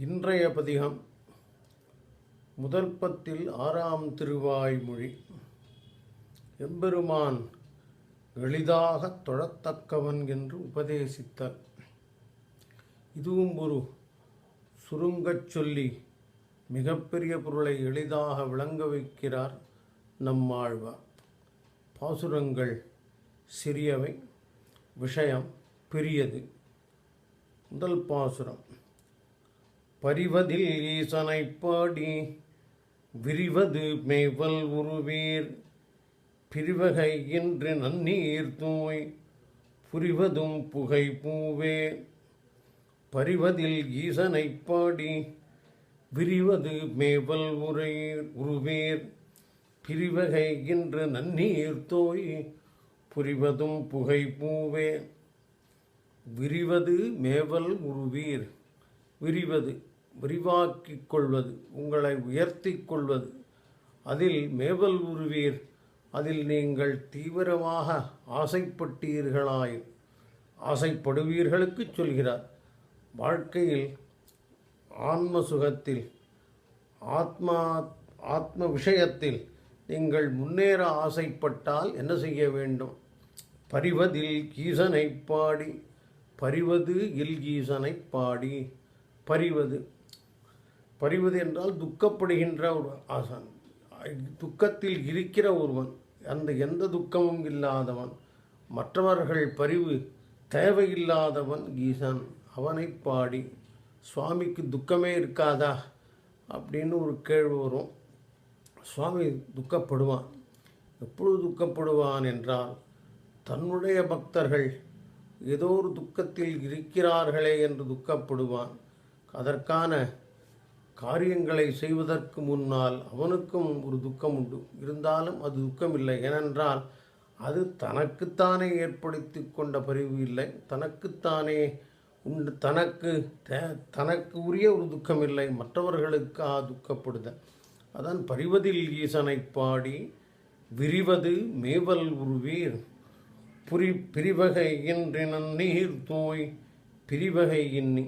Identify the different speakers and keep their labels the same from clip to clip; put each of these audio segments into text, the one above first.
Speaker 1: இன்றைய பதிகம் முதல் பத்தில் ஆறாம் திருவாய்மொழி. எம்பெருமான் எளிதாகத் தொழத்தக்கவன் என்று உபதேசித்தார். இதுவும் ஒரு சுருங்கச் சொல்லி மிகப்பெரிய பொருளை எளிதாக விளங்க வைக்கிறார் நம்மாழ்வார் பாசுரங்கள் சிறியவை விஷயம் பெரியது. முதல் பாசுரம். பரிவதில் ஈசனை பாடி விரிவது மேவல் உருவீர். பிரிவகை என்று நன்னீர் தூய் புரிவதும் புகை பூவே. பரிவதில் ஈசனை பாடி விரிவது மேவல் உரையீர் உருவீர். பிரிவகை என்று நன்னீர் தோய் புரிவதும் புகை பூவே. விரிவது மேவல் உருவீர். விரிவது. விரிவாக்கிக் கொள்வது உங்களை உயர்த்தி கொள்வது அதில் மேவல் உருவீர் அதில் நீங்கள் தீவிரமாக ஆசைப்பட்டீர்களாய். ஆசைப்படுவீர்களுக்கு சொல்கிறார். வாழ்க்கையில் ஆன்ம சுகத்தில் ஆத்மா ஆத்ம விஷயத்தில் நீங்கள் முன்னேற ஆசைப்பட்டால் என்ன செய்ய வேண்டும்? பரிவதில் கீசனை பாடி பரிவது இல் பாடி பரிவது பறிவது என்றால் துக்கப்படுகின்ற ஒரு ஆசான். துக்கத்தில் இருக்கிற ஒருவன் அந்த எந்த துக்கமும் இல்லாதவன் மற்றவர்கள் பரிவு தேவையில்லாதவன் ஈசான் அவனை பாடி சுவாமிக்கு துக்கமே இருக்காதா? அப்படின்னு ஒரு கேள்வி வரும். சுவாமி துக்கப்படுவான். எப்பொழுது துக்கப்படுவான் என்றால் தன்னுடைய பக்தர்கள் ஏதோ ஒரு துக்கத்தில் இருக்கிறார்களே என்று துக்கப்படுவான். அதற்கான காரியங்களை செய்வதற்கு முன்னால் அவனுக்கும் ஒரு துக்கம் உண்டு. இருந்தாலும் அது துக்கம் இல்லை ஏனென்றால் அது தனக்குத்தானே ஏற்படுத்தி கொண்ட பரிவு இல்லை. தனக்குத்தானே உண்டு. தனக்கு தே தனக்கு உரிய ஒரு துக்கம் இல்லை மற்றவர்களுக்காக துக்கப்படுதல். அதான் பரிவதில் ஈசனை பாடி விரிவது மேவல் உருவீர். புரி பிரிவகை இன்றினன் நீர் தோய் பிரிவகை இன்னி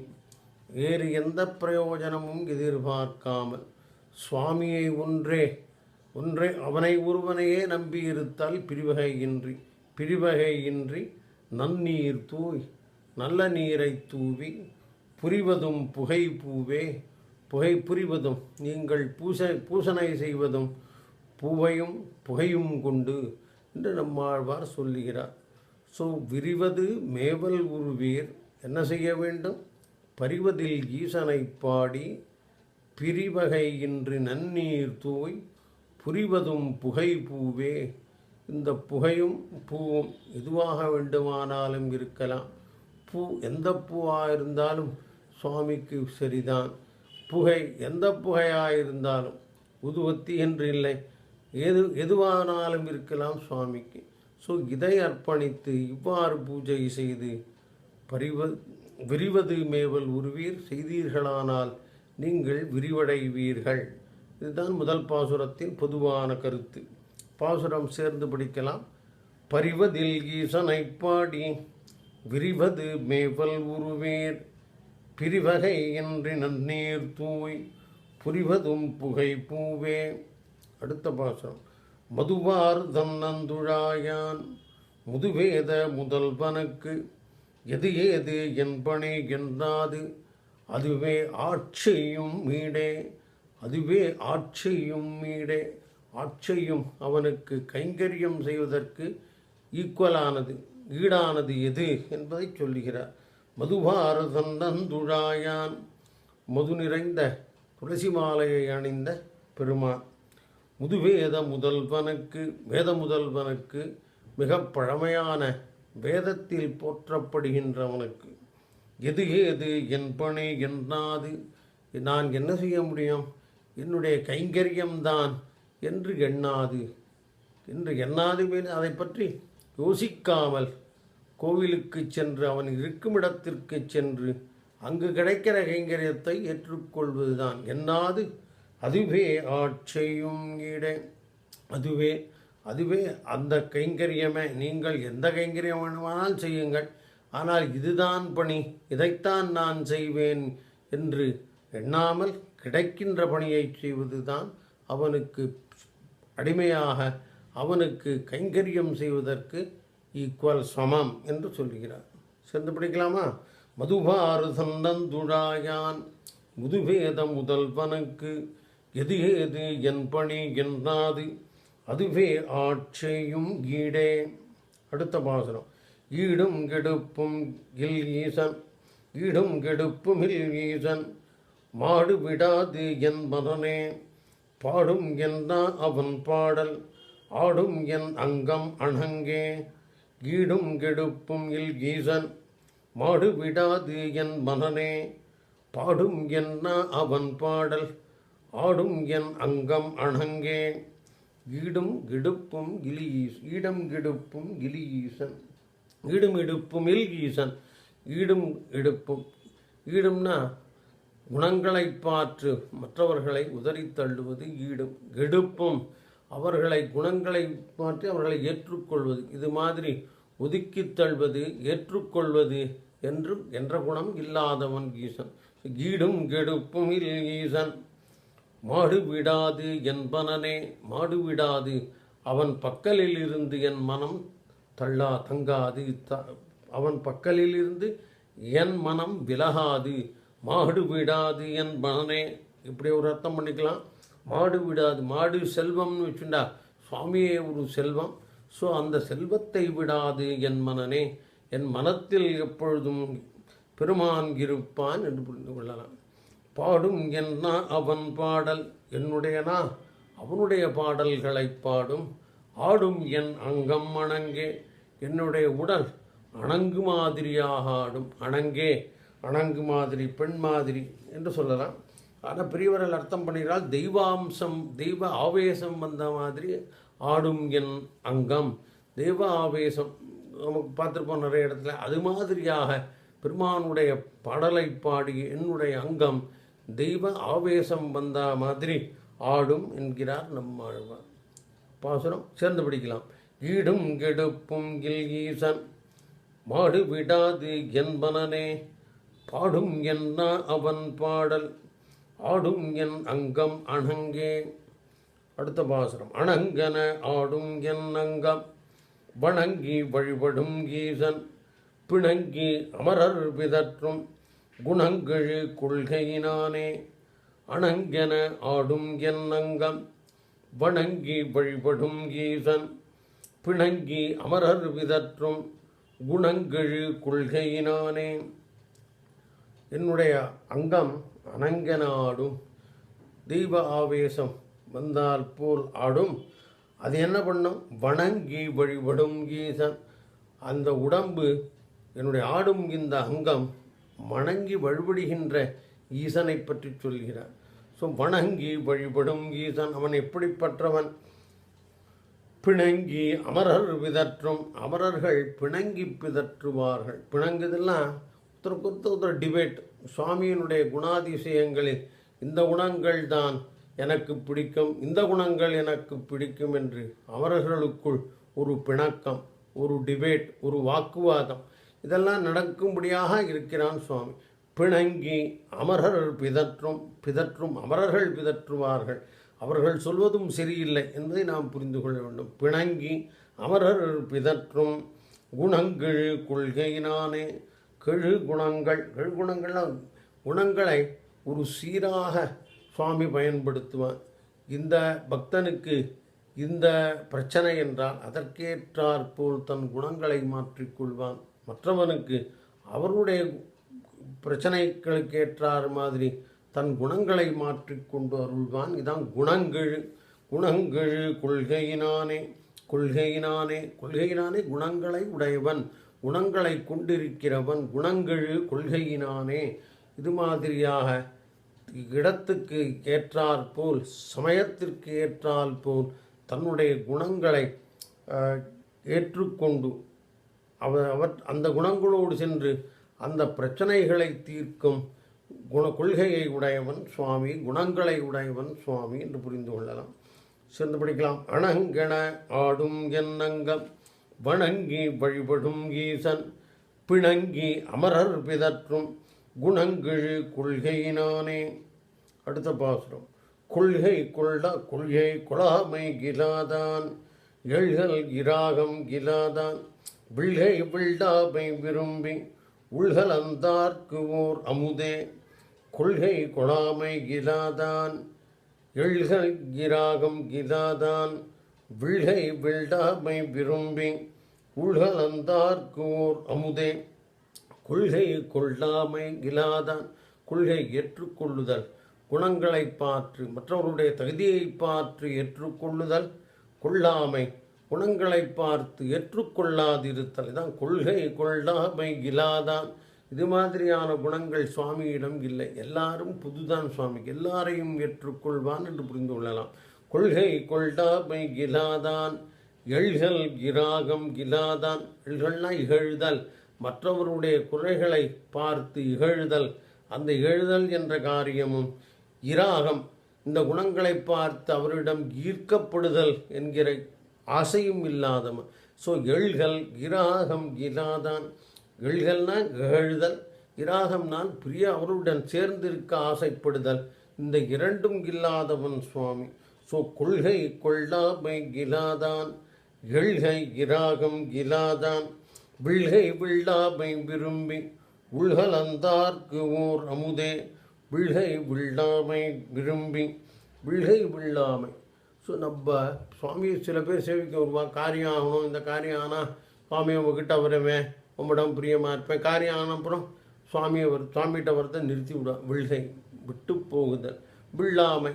Speaker 1: வேறு எந்த பிரயோஜனமும் எதிர்பார்க்காமல் சுவாமியை ஒன்றே ஒன்றே அவனை ஒருவனையே நம்பியிருத்தால் பிரிவகை இன்றி பிரிவகை இன்றி நன்னீர் தூய் நல்ல நீரை தூவி புரிவதும் புகை பூவே புகை புரிவதும் நீங்கள் பூச பூசனை செய்வதும் பூவையும் புகையும் கொண்டு என்று நம்மாழ்வார் சொல்லுகிறார். ஸோ விரிவது மேவல் உருவீர் என்ன செய்ய வேண்டும்? பரிவதில் ஈசனை பாடி பிரிவகை இன்று நன்னீர் தூய் புரிவதும் புகை பூவே. இந்த புகையும் பூவும் எதுவாக வேண்டுமானாலும் இருக்கலாம். பூ எந்த பூவாக இருந்தாலும் சுவாமிக்கு சரிதான். புகை எந்த புகையாக இருந்தாலும் உதுவத்தி என்று இல்லை. எது எதுவானாலும் இருக்கலாம் சுவாமிக்கு. ஸோ இதை அர்ப்பணித்து இவ்வாறு பூஜை செய்து பரிவ விரிவது மேவல் உருவீர் செய்தீர்களானால் நீங்கள் விரிவடைவீர்கள். இதுதான் முதல் பாசுரத்தின் பொதுவான கருத்து. பாசுரம் சேர்ந்து படிக்கலாம். பரிவதில் ஈசனை பாடி விரிவது மேவல் உருவேர். பிரிவகை என்று நன்னீர் தூய் புரிவதும் புகை பூவே. அடுத்த பாசுரம். மதுவார் தன்னந்துழாயான். முதுவேத முதல்வனுக்கு எது ஏது என்பனை என்றாது அதுவே ஆட்சியும் மீடே அதுவே ஆட்சியும் மீடே. ஆட்சியும் அவனுக்கு கைங்கரியம் செய்வதற்கு ஈக்குவலானது. ஈடானது எது என்பதை சொல்லுகிறார். மதுபாரதன் தந்தந்துழாயான் மது நிறைந்த துளசி மாலையை அணிந்த பெருமான். முதுவேத முதல்வனுக்கு வேத முதல்வனுக்கு மிக பழமையான வேதத்தில் போற்றப்படுகின்றவனுக்கு எது ஏது என் பணி என்னாது? நான் என்ன செய்ய முடியும்? என்னுடைய கைங்கரியம்தான் என்று எண்ணாது. என்று எண்ணாது அதை பற்றி யோசிக்காமல் கோவிலுக்கு சென்று அவன் இருக்கும் இடத்திற்கு சென்று அங்கு கிடைக்கிற கைங்கரியத்தை ஏற்றுக்கொள்வதுதான். எண்ணாது அதுவே ஆட்சியும் இட அதுவே அதுவே அந்த கைங்கரியமே நீங்கள் எந்த கைங்கரியம் வேணுமானால் செய்யுங்கள். ஆனால் இதுதான் பணி இதைத்தான் நான் செய்வேன் என்று எண்ணாமல் கிடைக்கின்ற பணியை செய்வதுதான் அவனுக்கு அடிமையாக அவனுக்கு கைங்கரியம் செய்வதற்கு ஈக்குவல் சமம் என்று சொல்கிறார் சேர்ந்து படிக்கலாமா? மதுபாறு சந்தந்துழாயான் முதுவேத முதல்வனுக்கு எது ஏது என் பணி என்றாது அதுவே ஆட்சியும் ஈடே. அடுத்த பாசனம் ஈடும் கெடுப்பும் இல் ஈசன். ஈடும் கெடுப்பும் இல் ஈசன். மாடு விடாது என்பதனே பாடும் என்ன அவன் பாடல். ஆடும் என் அங்கம் அணங்கே. ஈடும் கெடுப்பும் இல் ஈசன். மாடு விடாது என் மனனே பாடும் என்ன அவன் பாடல். ஆடும் என் அங்கம் அணங்கே. ஈடும் கிடுப்பும் கிளியீஸ் ஈடம் கிடுப்பும் ஈசன். ஈடும் இடுப்பும் இல் ஈசன். ஈடும் எடுப்பும் ஈடும்னா குணங்களை பார்த்து மற்றவர்களை உதறி தள்ளுவது ஈடும் கெடுப்பும் அவர்களை குணங்களை மாற்றி அவர்களை ஏற்றுக்கொள்வது. இது மாதிரி ஒதுக்கித் தள்ளுவது ஏற்றுக்கொள்வது என்று என்ற குணம் இல்லாதவன் ஈசன். ஈடும் கெடுப்பும் இல் ஈசன். மாடு விடாது என்பனனே மாடு விடாது அவன் பக்கலிலிருந்து என் மனம் தள்ளா தங்காது. த அவன் பக்கலிலிருந்து என் மனம் விலகாது. மாடு விடாது என் மனனே. இப்படி ஒரு அர்த்தம் பண்ணிக்கலாம். மாடு விடாது மாடு செல்வம்னு வச்சுண்டா சுவாமியே ஒரு செல்வம். ஸோ அந்த செல்வத்தை விடாது என் மனனே. என் மனத்தில் எப்பொழுதும் பெருமான் இருப்பான் என்று புரிந்து கொள்ளலாம். பாடும் என்ன அவன் பாடல்? என்னுடையனா? அவனுடைய பாடல்களை பாடும். ஆடும் என் அங்கம் அணங்கே. என்னுடைய உடல் அணங்கு மாதிரியாக ஆடும். அணங்கே அணங்கு மாதிரி பெண் மாதிரி என்று சொல்லலாம். ஆனால் பெரியவர்கள் அர்த்தம் பண்ணினால் தெய்வாம்சம் தெய்வ ஆவேசம் வந்த மாதிரி ஆடும் என் அங்கம். தெய்வ ஆவேசம் நமக்கு பார்த்துருப்போம் நிறைய இடத்துல. அது மாதிரியாக பெருமானுடைய பாடலை பாடி என்னுடைய அங்கம் தெய்வ ஆவேசம் வந்த மாதிரி ஆடும் என்கிறார் நம்மாழ்வார். பாசுரம் சேர்ந்து பிடிக்கலாம். ஈடும் கெடுப்பும் கில் ஈசன் மாடு விடாது என்பனே பாடும் என்ன அவன் பாடல் ஆடும் என் அங்கம் அணங்கே. அடுத்த பாசுரம் அணங்கன ஆடும் என் அங்கம் வணங்கி வழிபடும் ஈசன் பிணங்கி அமரர் பிதற்றும் குணங்கெழு கொள்கையினானே அணங்கென ஆடும் என் அங்கம் வணங்கி வழிபடும் ஈசன் பிணங்கி அமரர் விதற்றும் குணங்கெழு கொள்கையினானே. என்னுடைய அங்கம் அனங்கென ஆடும். தெய்வ ஆவேசம் வந்தால் போல் ஆடும். அது என்ன பண்ணும்? வணங்கி வழிபடும் ஈசன். அந்த உடம்பு என்னுடைய ஆடும் இந்த அங்கம் வணங்கி வழிபடுகின்ற ஈசனை பற்றி சொல்கிறார். ஸோ வணங்கி வழிபடும் ஈசன் அவன் எப்படிப்பட்டவன் பிணங்கி அமரர் விதற்றும் அமரர்கள் பிணங்கி பிதற்றுவார்கள். பிணங்குதெல்லாம் ஒருத்தருக்கு ஒருத்தர் ஒருத்தர் டிபேட் சுவாமியினுடைய குணாதிசயங்களில் இந்த குணங்கள் தான் எனக்கு பிடிக்கும் இந்த குணங்கள் எனக்கு பிடிக்கும் என்று அமரர்களுக்குள் ஒரு பிணக்கம் ஒரு டிபேட் ஒரு வாக்குவாதம். இதெல்லாம் நடக்கும்படியாக இருக்கிறான் சுவாமி. பிணங்கி அமரர் பிதற்றும் பிதற்றும் அமரர்கள் பிதற்றுவார்கள். அவர்கள் சொல்வதும் சரியில்லை என்பதை நாம் புரிந்து கொள்ள வேண்டும். பிணங்கி அமரர் பிதற்றும் குணங்கெழு கொள்கையினானே கெழு குணங்கள். கெழு குணங்கள்லாம் குணங்களை ஒரு சீராக சுவாமி பயன்படுத்துவான் இந்த பக்தனுக்கு இந்த பிரச்சனை என்றால் அதற்கேற்றாற்போல் தன் குணங்களை மாற்றிக்கொள்வான். மற்றவனுக்கு அவருடைய பிரச்சனைகளுக்கு ஏற்றார் மாதிரி தன் குணங்களை மாற்றிக்கொண்டு அருள்வான். இதான் குணங்கெழு குணங்கெழு கொள்கையினானே கொள்கையினானே கொள்கையினானே குணங்களை உடையவன். குணங்களை கொண்டிருக்கிறவன் குணங்கெழு கொள்கையினானே. இது மாதிரியாக இடத்துக்கு ஏற்றாற்போல் சமயத்திற்கு ஏற்றால் போல் தன்னுடைய குணங்களை ஏற்றுக்கொண்டு அவர் அவர் அந்த குணங்களோடு சென்று அந்த பிரச்சனைகளை தீர்க்கும் குண கொள்கையை உடையவன் சுவாமி குணங்களை உடையவன் சுவாமி என்று புரிந்து கொள்ளலாம். சேர்ந்து படிக்கலாம். அணங்கென ஆடும் என்னங்கம் வணங்கி வழிபடும் ஈசன் பிணங்கி அமரர் பிதற்றும் குணங்கிழு கொள்கையினானே அடுத்த பாசுரம். கொள்கை கொள்ள கொள்கை கொளாமை கிலாதான் எழுகல் கிராகம் கிலாதான் வில்கை வில்டாமை விரும்பி உள்கலந்தார்க்கு ஓர் அமுதே. கொள்கை கொளாமை கிலாதான் எழ்கள் கிராகம் கிலாதான் வில்கை வில்டாமை விரும்பி உள்கலந்தார்க்கு ஓர் அமுதே. கொள்கை கொள்ளாமை இல்லாதான் கொள்கை ஏற்றுக்கொள்ளுதல் குணங்களை பார்த்து மற்றவருடைய தகுதியை பார்த்து ஏற்றுக்கொள்ளுதல் கொள்ளாமை குணங்களை பார்த்து ஏற்றுக்கொள்ளாதிருத்தல். தான் கொள்கை கொள்ளாமை இல்லாதான் இது மாதிரியான குணங்கள் சுவாமியிடம் இல்லை. எல்லாரும் புதுதான் சுவாமி. எல்லாரையும் ஏற்றுக்கொள்வான் என்று புரிந்து கொள்ளலாம். கொள்கை கொள்ளாமை இல்லாதான் எழ்கள் கிராகம் கிலாதான் எழ்கள்னா இகழ்தல். மற்றவருடைய குறைகளை பார்த்து இகழ்தல். அந்த இகழ்தல் என்ற காரியமும் இராகம். இந்த குணங்களை பார்த்து அவரிடம் ஈர்க்கப்படுதல் என்கிற ஆசையும் இல்லாதவன். ஸோ எழ்கள் இராகம் இராதான். எழ்கல்னா இகழ்தல் இராகம்னால் பிரிய அவருடன் சேர்ந்திருக்க ஆசைப்படுதல். இந்த இரண்டும் இல்லாதவன் சுவாமி. ஸோ கொள்கை கொள்ளாமை இலாதான். எழ்கை இராகம் இலாதான். வில்கை வில்லாமை விரும்பி. உள்கலந்தார்க்கு ஓர் அமுதே. வில்கை வில்லாமை விரும்பி. வில்கை வில்லாமை. ஸோ நம்ம சுவாமியை சில பேர் சேவிக்க வருவான் காரியம் ஆகணும். இந்த காரியம் ஆனால் சுவாமியை உங்ககிட்ட வருவேன். உம்மிடம் பிரியமாக இருப்பேன். காரியம் ஆன அப்புறம் சுவாமியை வரு சுவாமிகிட்ட வரத நிறுத்தி விடுவான் விழ்கை விட்டு போகுதல். வில்லாமை.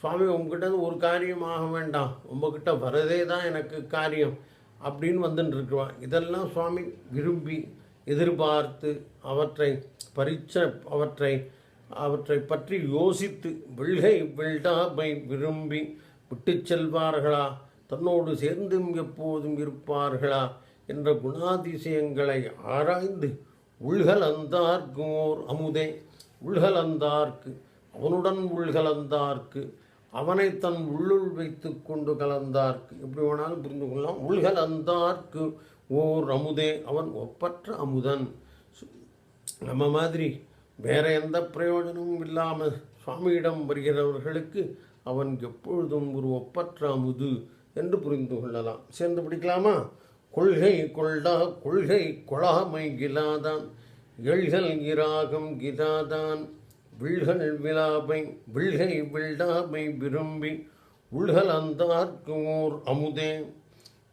Speaker 1: சுவாமி உங்ககிட்ட ஒரு காரியம் ஆக வேண்டாம். உங்ககிட்ட வரதே தான் எனக்கு காரியம் அப்படின்னு வந்துட்டு இருக்குவான் இதெல்லாம் சுவாமி விரும்பி எதிர்பார்த்து அவற்றை பரிச்ச அவற்றை அவற்றை பற்றி யோசித்து வில்கை வில்டாமை விரும்பி விட்டு செல்வார்களா? தன்னோடு சேர்ந்தும் எப்போதும் இருப்பார்களா? என்ற குணாதிசயங்களை ஆராய்ந்து உள்கலந்தார்க்கு ஓர் அமுதே. உள்கலந்தார்க்கு அவனுடன் உள்கலந்தார்க்கு அவனை தன் உள்ளுள் வைத்து கொண்டு கலந்தார்க்கு. எப்படி வேணாலும் புரிந்து கொள்ளலாம். உள்கலந்தார்க்கு ஓர் அமுதே அவன் ஒப்பற்ற அமுதன். நம்ம மாதிரி வேற எந்த பிரயோஜனமும் இல்லாமல் சுவாமியிடம் வருகிறவர்களுக்கு அவன் எப்பொழுதும் ஒரு ஒப்பற்ற அமுது என்று புரிந்து கொள்ளலாம். சேர்ந்து பிடிக்கலாமா? கொள்கை கொள்ளா கொள்கை கொளாமை கிலாதான். எழ்கள் இராகம் கிலாதான் விழ்கள் விழாமை விழ்கை விழாமை விரும்பி உள்கள் அந்தார்க்கு ஓர் அமுதே.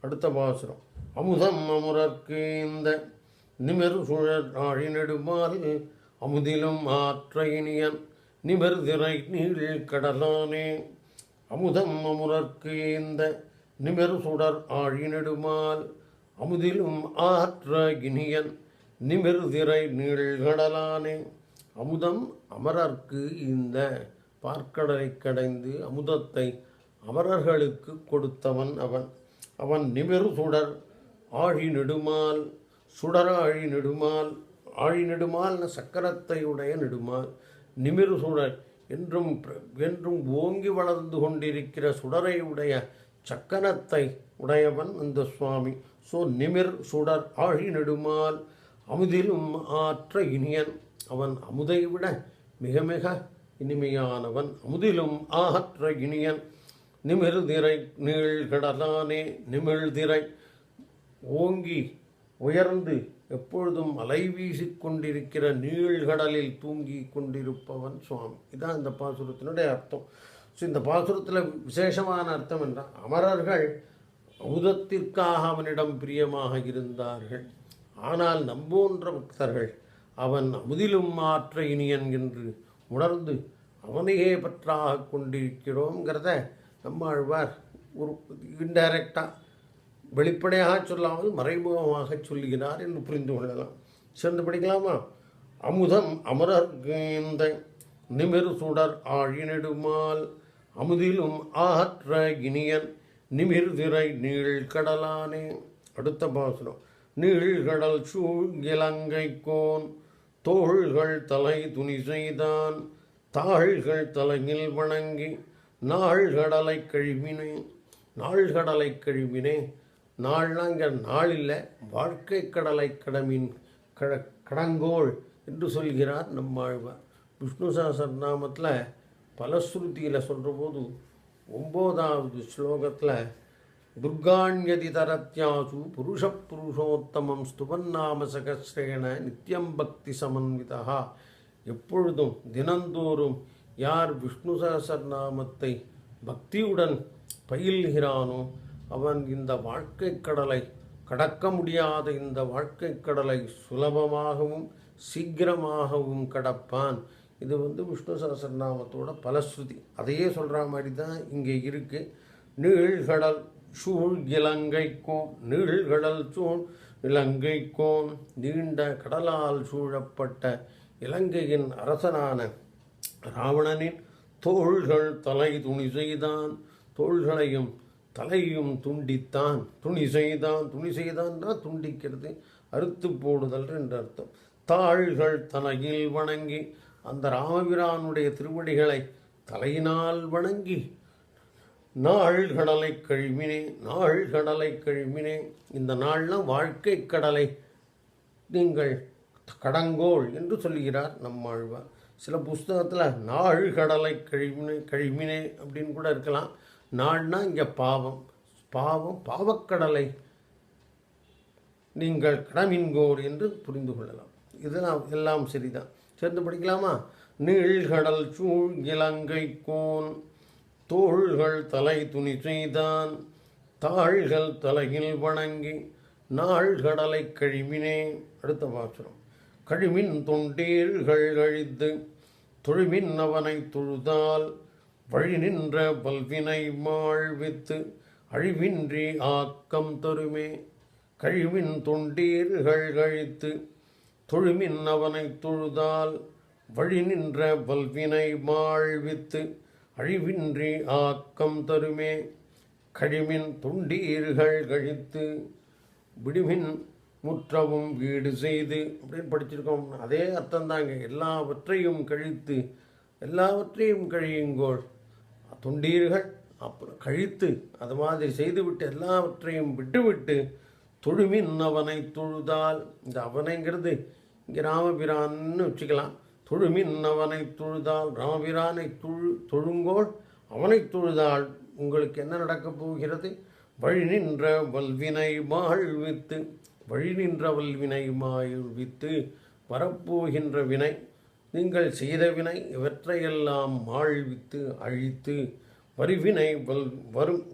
Speaker 1: அடுத்த பாசுரம். அமுதம் அமுரர்க்கு இந்த நிமிர் சுழற் ஆழி நெடுமால் அமுதிலும் ஆற்றையினியன் நிமிர்திரை நிமிர் நீள் கடலானே அமுதம் அமுரர்க்கு இந்த நிமிர் சுடர் ஆழி நெடுமால் அமுதிலும் ஆற்ற இனியன் நிமிர்திரை நீழ்கடலானே அமுதம் அமரர்க்கு இந்த பார்க்கடலை கடைந்து அமுதத்தை அமரர்களுக்கு கொடுத்தவன் அவன். அவன் நிமிர் சுடர் ஆழி நெடுமால் சுடர் ஆழி நெடுமால் ஆழி நெடுமால்னு சக்கரத்தை உடைய நெடுமால். நிமிர் சுடர் என்றும் பிர- என்றும் ஓங்கி வளர்ந்து கொண்டிருக்கிற சுடரை உடைய சக்கனத்தை உடையவன் அந்த சுவாமி. ஸோ நிமிர் சுடர் ஆழி நெடுமால் அமுதிலும் ஆற்ற இனியன். அவன் அமுதை விட மிக மிக இனிமையானவன். அமுதிலும் ஆற்ற இனியன். நிமிர்திரை நீழ்கடலானே நிமிழ்திரை ஓங்கி உயர்ந்து எப்பொழுதும் அலை வீசிக்கொண்டிருக்கிற நீழ்கடலில் தூங்கி கொண்டிருப்பவன் சுவாமி. இதான் இந்த பாசுரத்தினுடைய அர்த்தம். ஸோ இந்த பாசுரத்தில் விசேஷமான அர்த்தம் என்றால் அமரர்கள் அமுதத்திற்காக அவனிடம் பிரியமாக இருந்தார்கள். ஆனால் நம்போன்ற பக்தர்கள் அவன் அமுதிலும் மாற்ற இனியன் என்று உணர்ந்து அவனையே பற்றாக கொண்டிருக்கிறோங்கிறத நம்மாழ்வார் ஒரு இன்டைரக்டாக வெளிப்படையாக சொல்லாமல் மறைமுகமாக சொல்லுகிறார் என்று புரிந்து கொள்ளலாம். சேர்ந்து படிக்கலாமா? அமுதம் அமரர்கேந்த நிமிர் சுடர் ஆழிநெடுமால் அமுதிலும் ஆற்ற இனியன் நிமிர் திரை நீழ்கடலானே அடுத்த பாசுரம். நீழ்கடல் சூழ் இலங்கை கோன் தோள்கள் தலை துணி செய்தான் தாள்கள் தலையில் வணங்கி நாள்கடலை கழிவினேன் நாள்கடலை கழிவினேன் நாள்லாம் இங்கே நாள் இல்லை வாழ்க்கை கடலை கடமின் கட கடங்கோள் என்று சொல்கிறார் நம்மாழ்வார் விஷ்ணு சஹஸ்ரநாமத்தில் பலஸ்ருதியில் சொல்கிறபோது ஒம்போதாவது ஸ்லோகத்தில் துர்காண்யதி தரத்யாசு புருஷ புருஷோத்தமம் ஸ்துபன்னாம சகஸ்ரேன நித்யம் பக்தி சமன்விதா எப்பொழுதும் தினந்தோறும் யார் விஷ்ணு சஹஸ்ரநாமத்தை பக்தியுடன் பயில்கிறானோ அவன் இந்த வாழ்க்கை கடலை கடக்க முடியாத இந்த வாழ்க்கை கடலை சுலபமாகவும் சீக்கிரமாகவும் கடப்பான். இது வந்து விஷ்ணு சகசரநாமத்தோட பலஸ்ருதி அதையே சொல்கிற மாதிரி தான் இங்கே இருக்குது நீழ்கடல் சூழ் இலங்கைக்கோன் நீழ்கடல் சூழ் இலங்கைக்கோன் நீண்ட கடலால் சூழப்பட்ட இலங்கையின் அரசனான ராவணனின் தோள்கள் தலை துணி செய்தான். தோள்களையும் தலையும் துண்டித்தான் துணி செய்தான் துணி செய்தான்னா துண்டிக்கிறது. அறுத்து போடுதல் என்று அர்த்தம். தாள்கள் தலையில் வணங்கி அந்த ராமபிரானுடைய திருவடிகளை தலையினால் வணங்கி நாள் கடலை கழுவினே நாள் கடலை கழுவினே. இந்த நாள்லாம் வாழ்க்கை கடலை. நீங்கள் கடங்கோள் என்று சொல்லுகிறார் நம்மாழ்வார் சில புஸ்தகத்தில் நாள் கடலை கழிவினை கழிவினே அப்படின்னு கூட இருக்கலாம். நாள்னா இங்கே பாவம். பாவம் பாவக்கடலை நீங்கள் கடமின்கோர் என்று புரிந்து கொள்ளலாம். இதெல்லாம் எல்லாம் சரிதான். சேர்ந்து படிக்கலாமா? நீழ்கடல் சூழ் இலங்கை கோன் தோள்கள் தலை துணி செய்தான் தாள்கள் தலையில் வணங்கி நாள் கடலை கழிவினே. அடுத்த பாசுரம். கழிவின் தொண்டீர்கள் கழித்து தொழுமின் அவனை தொழுதால் வழி நின்ற பல்வினை மாழ்வித்து அழிவின்றி ஆக்கம் தருமே. கழிவின் தொண்டீர்கள் கழித்து தொழுமின் அவனை தொழுதால் வழி நின்ற பல்வினை மாழ்வித்து அழிவின்றி ஆக்கம் தருமே. கழிமின் துண்டீர்கள் கழித்து விடுமின் முற்றவும் வீடு செய்து அப்படின்னு படிச்சிருக்கோம். அதே அர்த்தம் தாங்க எல்லாவற்றையும் கழித்து எல்லாவற்றையும் கழியுங்கோள். தொண்டீர்கள். அப்புறம் கழித்து அது மாதிரி செய்துவிட்டு எல்லாவற்றையும் விட்டுவிட்டு தொழுமின் அவனை தொழுதால். இந்த அவனைங்கிறது இங்கே ராமபிரான்னு வச்சுக்கலாம். தொழுமின் அவனை தொழுதால் ராமபிரானை தொழு தொழுங்கோள் அவனை தொழுதால் உங்களுக்கு என்ன நடக்கப் போகிறது? வழி நின்ற வல்வினை மாழ்வித்து வழி நின்ற வல்வினை மாழ்வித்து வரப்போகின்ற வினை நீங்கள் செய்த வினை இவற்றையெல்லாம் மாழ்வித்து அழித்து வரிவினை வல் வரும்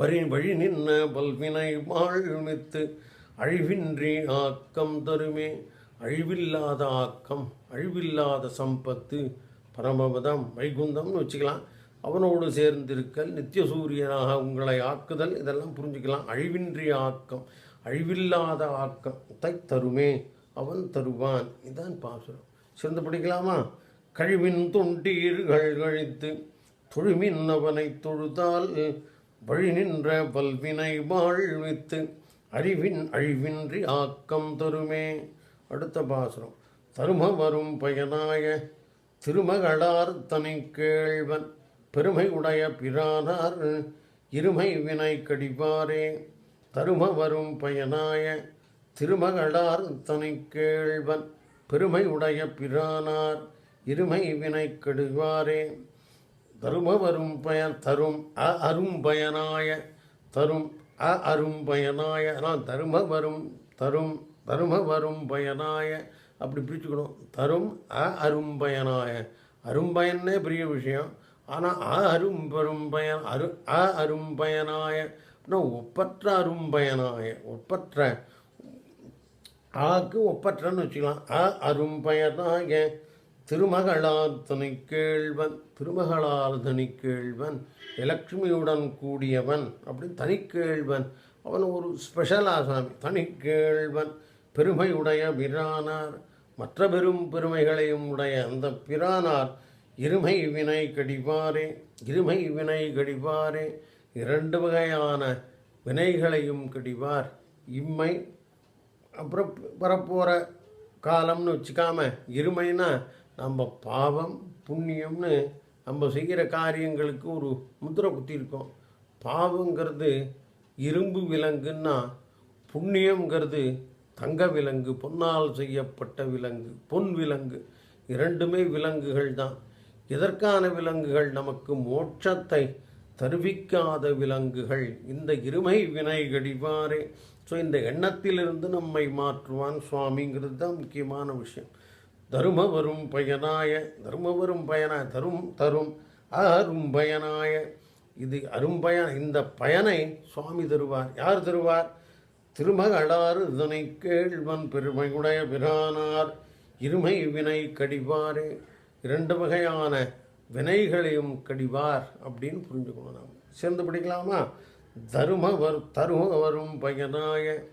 Speaker 1: வரி வழி நின்ன வல்வினை மாழ்வித்து அழிவின்றி ஆக்கம் தருமே. அழிவில்லாத ஆக்கம் அழிவில்லாத சம்பத்து பரமபதம் வைகுந்தம்னு வச்சுக்கலாம். அவனோடு சேர்ந்திருக்கல் நித்திய சூரியனாக உங்களை ஆக்குதல் இதெல்லாம் புரிஞ்சுக்கலாம். அழிவின்றி ஆக்கம் அழிவில்லாத ஆக்கத்தை தருமே அவன் தருவான். இதான் பாசுரம். சேர்ந்து படிக்கலாமா? கழிவின் தொண்டீர்கள் கழித்து தொழுமின் அவனை தொழுதால் வழி நின்ற பல்வினை வாழ்வித்து அறிவின் அழிவின்றி ஆக்கம் தருமே. அடுத்த பாசுரம். தரும வரும் பயனாய திருமகளார் தனி கேள்வன் பெருமை உடைய பிரானார் இருமை வினை கடிவாரே. தரும வரும் பயனாய திருமகளார் தனி கேள்வன் பெருமை உடைய பிரானார் இருமை வினை கெடுவாரே. தருமவரும் பயன் தரும் அ அரும்பயனாய தரும் அ அரும்பயனாய நான் தரும வரும் தரும் தரும வரும் பயனாய. அப்படி பிரிச்சுக்கணும். தரும் அ அரும்பயனாய அரும்பயன்னே பெரிய விஷயம். ஆனால் அ அரும்பெரும் பயன் அரு அ அரும்பயனாய ஒப்பற்ற அரும்பயனாய ஒப்பற்ற ஆக்கு ஒப்பற்றன்னு வச்சுக்கலாம். அ அரும்பயனாக திருமகளார் தனி கேள்வன் திருமகளார் தனி கேள்வன் லக்ஷ்மியுடன் கூடியவன் அப்படின்னு தனிக்கேள்வன். அவன் ஒரு ஸ்பெஷல் ஆசாமி தனிக்கேள்வன் பெருமையுடைய பிரானார். மற்ற பெரும் பெருமைகளையும் உடைய அந்த பிரானார் இருமை வினை கடிவாரே இருமை வினை கடிவாரே. இரண்டு வகையான வினைகளையும் கடிவார். இம்மை அப்புறம் வரப்போகிற காலம்னு வச்சுக்காம இருமைனா நம்ம பாவம் புண்ணியம்னு நம்ம செய்கிற காரியங்களுக்கு ஒரு முத்திரை குத்திருக்கோம் பாவங்கிறது இரும்பு விலங்குன்னா புண்ணியங்கிறது தங்க விலங்கு பொன்னால் செய்யப்பட்ட விலங்கு பொன் விலங்கு. இரண்டுமே விலங்குகள் தான். எதற்கான விலங்குகள்? நமக்கு மோட்சத்தை தருவிக்காத விலங்குகள். இந்த இருமை வினை கடிவாரே ஸோ இந்த எண்ணத்திலிருந்து நம்மை மாற்றுவான் சுவாமிங்கிறது தான் முக்கியமான விஷயம். தரும வரும் பயனாய தரும வரும் பயனாய தரும் தரும் அரும் பயனாய. இது அரும்பயன் இந்த பயனை சுவாமி தருவார். யார் தருவார்? திருமகளாறு இதனை கேள்வன் பெருமையுடைய பிரானார். இருமை வினை கடிவாரே. இரண்டு வகையான வினைகளையும் கடிவார் அப்படின்னு புரிஞ்சுக்கணும் நாம். சேர்ந்து படிக்கலாமா? தரும தருமவரும் தரும வரும் பயனாய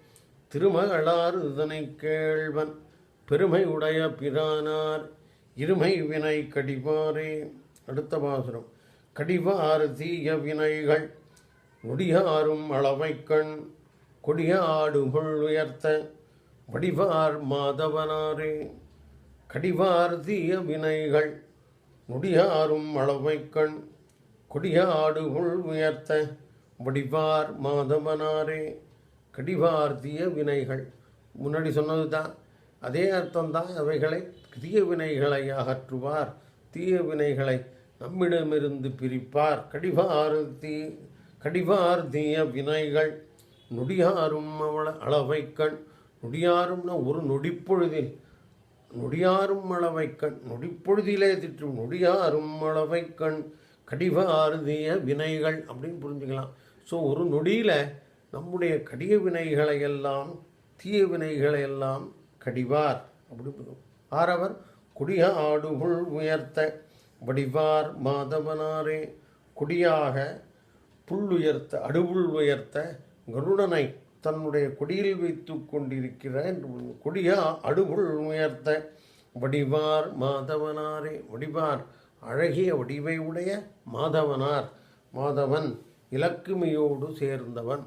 Speaker 1: திருமகளாறு இதனை கேள்வன். பெருமை உடைய பிரானார் இருமை வினை கடிவாரே. அடுத்த பாசுரம். கடிவாறு தீய வினைகள் நொடியாரும் அளவைக்கண் கொடிய ஆடுகள் உயர்த்த வடிவார் மாதவனாரே. கடிவார் தீய வினைகள் நொடியாரும் அளவைக்கண் கொடிய ஆடுகள் உயர்த்த வடிவார் மாதவனாரே கடிவார்த்திய வினைகள். முன்னாடி சொன்னது தான் அதே அர்த்தம்தான் அவைகளை தீய வினைகளை அகற்றுவார். தீய வினைகளை நம்மிடமிருந்து பிரிப்பார். கடிவார்த்தி கடிவார்த்திய வினைகள். நொடியாரும் அவள அளவைக்கண். நொடியாரும்னா ஒரு நொடிப்பொழுதில். நொடியாரும் அளவைக்கண். நொடிப்பொழுதிலே திட்டும் நொடியாரும் அளவைக்கண். கடிவார்த்திய வினைகள் அப்படின்னு புரிஞ்சுக்கலாம். ஸோ ஒரு நொடியில் நம்முடைய கடிய வினைகளை எல்லாம் தீய வினைகளை எல்லாம் கடிவார். அப்படி ஆறவர் ஆரவர் குடிய ஆடுகுள் உயர்த்த வடிவார் மாதவனாரே. குடியாக புல்லுயர்த்த அடுவுள் உயர்த்த கருடனை தன்னுடைய கொடியில் வைத்து கொண்டிருக்கிற கொடிய அடுகுள் உயர்த்த வடிவார் மாதவனாரே. வடிவார் அழகிய வடிவை உடைய மாதவனார் மாதவன். இலக்குமியோடு சேர்ந்தவன்.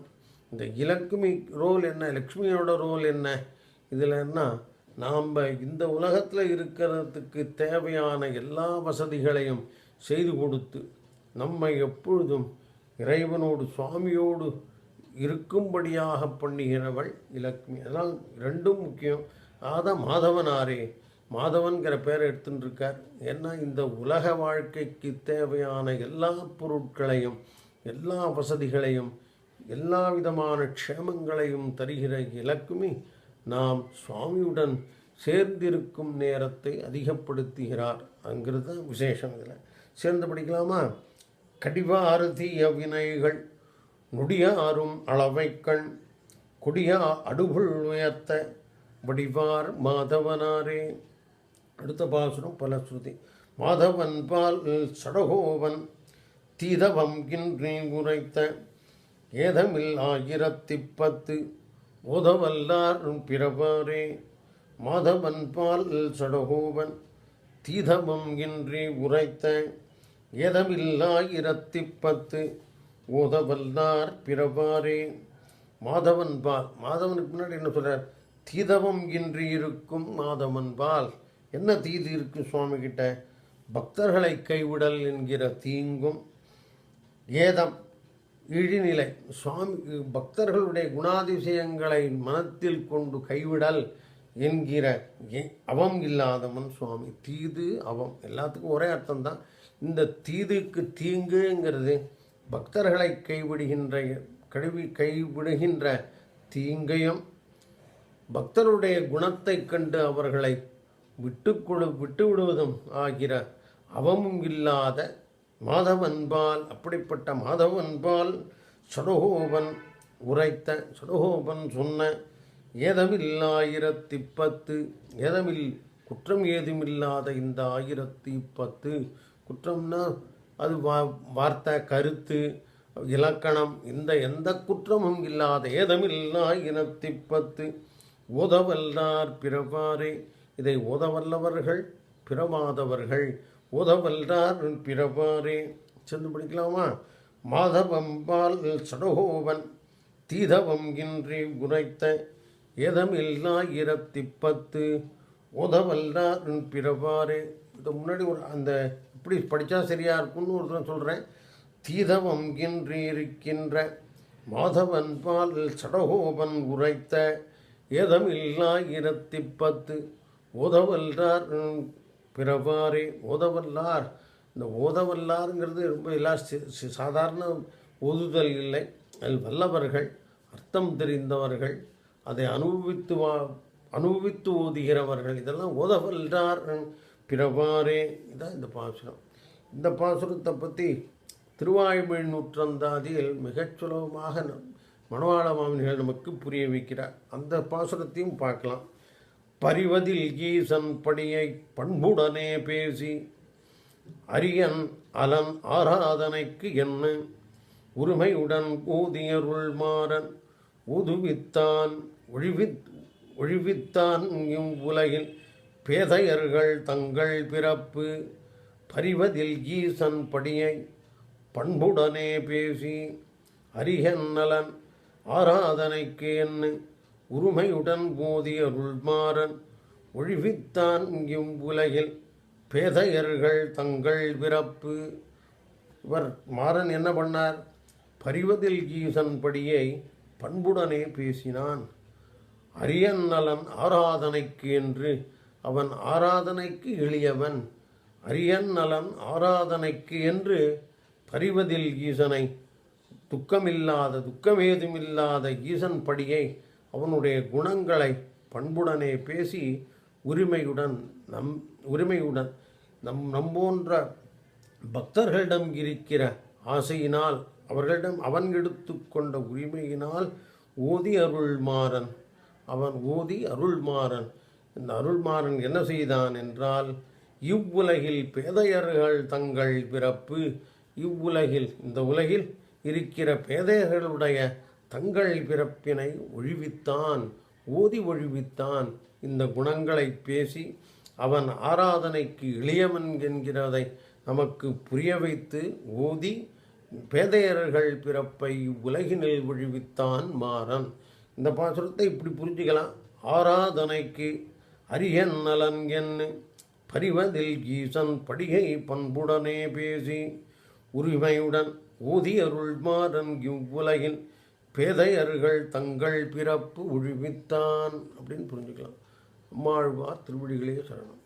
Speaker 1: இந்த இலக்குமி ரோல் என்ன? லக்ஷ்மியோட ரோல் என்ன? இதில் என்ன? நாம் இந்த உலகத்தில் இருக்கிறதுக்கு தேவையான எல்லா வசதிகளையும் செய்து கொடுத்து நம்மை எப்பொழுதும் இறைவனோடு சுவாமியோடு இருக்கும்படியாக பண்ணுகிறவள் இலக்ஷ்மி. அதனால் ரெண்டும் முக்கியம். அதான் மாதவனாரே. மாதவன்கிற பேரை எடுத்துட்டுருக்கார் ஏன்னா இந்த உலக வாழ்க்கைக்கு தேவையான எல்லா பொருட்களையும் எல்லா வசதிகளையும் எல்லா விதமான க்ஷேமங்களையும் தருகிற இலக்குமி நாம் சுவாமியுடன் சேர்ந்திருக்கும் நேரத்தை அதிகப்படுத்துகிறார் அங்கிறது தான் விசேஷம் இதில். சேர்ந்து படிக்கலாமா? கடிவாறு தீய வினைகள் நொடியாரும் அளவைக்கண் கொடியா அடுகுள் உயர்த்த வடிவார் மாதவனாரே. அடுத்த பாசுரம் பலஸ்ருதி மாதவன் பால் சடகோவன் தீதவம் கின்றி உரைத்த ஏதமில் ஆயிரத்தி பத்து ஓதவல்லார் பிறவாரே மாதவன் பால் சடகோவன் தீதவம் இன்றி உரைத்த ஏதமில்லாயிரத்தி பத்து ஓதவல்லார் பிறவாரே மாதவன் பால். மாதவனுக்கு முன்னாடி என்ன சொல்கிறார் தீதவம் இன்றி இருக்கும் மாதவன் பால். என்ன தீது இருக்கு சுவாமி கிட்ட பக்தர்களை கைவிடல் என்கிற தீங்கும் ஏதம் இழிநிலை. சுவாமி பக்தர்களுடைய குணாதிசயங்களை மனத்தில் கொண்டு கைவிடல் என்கிற அவம் இல்லாதவன் சுவாமி. தீது அவம். எல்லாத்துக்கும் ஒரே அர்த்தம் தான் இந்த தீதுக்கு தீங்குங்கிறது பக்தர்களை கைவிடுகின்ற கழுவி கைவிடுகின்ற தீங்கையும் பக்தருடைய குணத்தைக் கண்டு அவர்களை விட்டுக்கொடு விட்டு விடுவதும் ஆகிற அவமும் இல்லாத மாதவன்பால் அப்படிப்பட்ட மாதவன்பால் சடகோபன் உரைத்த சடகோபன் சொன்ன ஏதமில்லாயிரத்தி பத்து ஏதமில் குற்றம் ஏதுமில்லாத இந்த ஆயிரத்தி பத்து குற்றம்னா அது வா வார்த்தை கருத்து இலக்கணம் இந்த எந்த குற்றமும் இல்லாத ஏதமில்லா இனத்தி பத்து உதவல்லார் பிறவாறே இதை உதவல்லவர்கள் பிறவாதவர்கள் உதவல்றார் பிறவாரே. சென்று படிக்கலாமா மாதவம்பால் சடகோவன் தீதவம் இன்றி உரைத்த ஏதமில்லாயிரத்தி பத்து உதவல்லார் பிறவாரே. இது முன்னாடி ஒரு அந்த இப்படி படித்தா சரியாக இருக்கும்னு ஒருத்தர் சொல்கிறேன் தீதவம் இன்றி இருக்கின்ற மாதவன் பால் சடகோபன் உரைத்த ஏதமில்லாயிரத்தி பத்து உதவல்லார் பிறவாறே ஓதவல்லார். இந்த ஓதவல்லாருங்கிறது ரொம்ப எல்லா சாதாரண ஓதுதல் இல்லை. அதில் வல்லவர்கள் அர்த்தம் தெரிந்தவர்கள் அதை அனுபவித்து வா அனுபவித்து ஓதுகிறவர்கள். இதெல்லாம் ஓதவல்லார் பிறவாறே. இதான் இந்த பாசுரம். இந்த பாசுரத்தை பற்றி திருவாய்மொழி நூற்றந்தாதியில் மிகச் சுலபமாக நம் மணவாள மாமனிகள் நமக்கு புரிய வைக்கிறார். அந்த பாசுரத்தையும் பார்க்கலாம். பரிவதில் ஈசன் படியை பண்புடனே பேசி அரியன் அலன் ஆராதனைக்கு என்ன? உரிமையுடன் ஊதியருள் மாறன் ஊதுவித்தான் ஒழிவித் ஒழிவித்தான் இவ்வுலகில் பேதையர்கள் தங்கள் பிறப்பு. பரிவதில் ஈசன் படியை பண்புடனே பேசி அரியன் நலன் ஆராதனைக்கு என்ன? உரிமையுடன் மோதிய அருள்மாறன் ஒழிவித்தான் இவ்வுலகில் பேதையர்கள் தங்கள் பிறப்பு. இவர் மாறன் என்ன பண்ணார்? பரிவதில் ஈசன் படியை பண்புடனே பேசினான். அரியன் நலன் ஆராதனைக்கு என்று அவன் ஆராதனைக்கு எளியவன். அரியன் நலன் ஆராதனைக்கு என்று பரிவதில் ஈசனை துக்கமில்லாத துக்கமேதுமில்லாத ஈசன் படியை அவனுடைய குணங்களை பண்புடனே பேசி உரிமையுடன் நம் உரிமையுடன் நம் நம்போன்ற பக்தர்களிடம் இருக்கிற ஆசையினால் அவர்களிடம் அவன் எடுத்துக்கொண்ட உரிமையினால் ஓதி அருள்மாறன். அவன் ஓதி அருள்மாறன். இந்த அருள்மாறன் என்ன செய்தான் என்றால் இவ்வுலகில் பேதையர்கள் தங்கள் பிறப்பு இவ்வுலகில் இந்த உலகில் இருக்கிற பேதையர்களுடைய தங்கள் பிறப்பினை ஒழிவித்தான் ஓதி ஒழிவித்தான் இந்த குணங்களை பேசி அவன் ஆராதனைக்கு இளையவன் என்கிறதை நமக்கு புரிய வைத்து ஓதி பேதையர்கள் பிறப்பை உலகினில் ஒழிவித்தான் மாறன். இந்த பாசுரத்தை இப்படி புரிஞ்சுக்கலாம். ஆராதனைக்கு அரியன் நலன் என்ன பரிவதில் ஈசன் படிகை பண்புடனே பேசி உரிமையுடன் ஊதி அருள் மாறன் இவ்வுலகில் பேதையர்கள் தங்கள் பிறப்பு உழுவித்தான் அப்படின்னு புரிஞ்சுக்கலாம். அம்மாழ்வார் திருவடிகளே சரணம்.